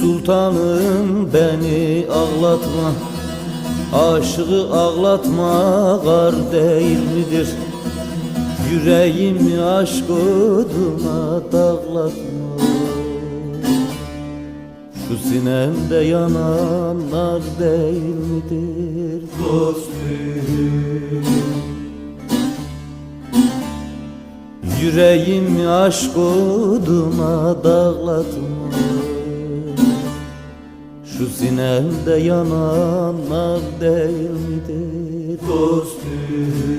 sultanım beni ağlatma. Aşığı ağlatma gar değil midir? Yüreğimi aşk oduna dağlatma. Şu sinemde yananlar değil midir? Dostum. Yüreğimi aşk oduna dağlatma Şu sinemde yananlar değil midir dostum